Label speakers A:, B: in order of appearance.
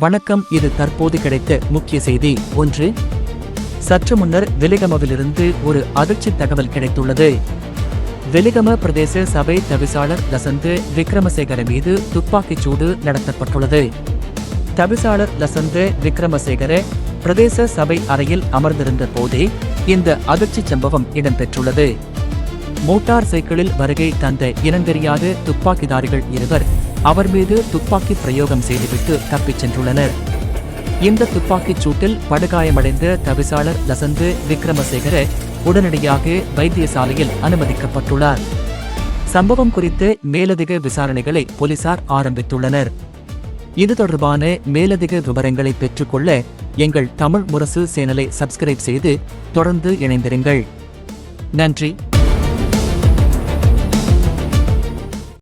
A: வணக்கம் இது தற்போது கிடைத்த முக்கிய செய்தி. ஒன்று சற்று முன்னர் வெலிகமவிலிருந்து ஒரு அதிர்ச்சி தகவல் கிடைத்துள்ளது. வெலிகம பிரதேச சபை தவிசாளர் லசந்து விக்ரமசேகர மீது துப்பாக்கிச் சூடு நடத்தப்பட்டுள்ளது. தவிசாளர் லசந்து விக்ரமசேகர பிரதேச சபை அறையில் அமர்ந்திருந்த போதே இந்த அதிர்ச்சி சம்பவம் இடம்பெற்றுள்ளது. மோட்டார் சைக்கிளில் வருகை தந்த இனந்தெரியாத துப்பாக்கிதாரிகள் இருவர் அவர் மீது துப்பாக்கி பிரயோகம் செய்துவிட்டு தப்பிச் சென்றுள்ளனர். இந்த துப்பாக்கிச் சூட்டில் படுகாயமடைந்த தவிசாளர் லசந்து விக்ரமசேகர உடனடியாக வைத்தியசாலையில் அனுமதிக்கப்பட்டுள்ளார். சம்பவம் குறித்து மேலதிக விசாரணைகளை போலீசார் ஆரம்பித்துள்ளனர். இது தொடர்பான மேலதிக விவரங்களை பெற்றுக்கொள்ள எங்கள் தமிழ் முரசு சேனலை சப்ஸ்கிரைப் செய்து தொடர்ந்து இணைந்திருங்கள். நன்றி.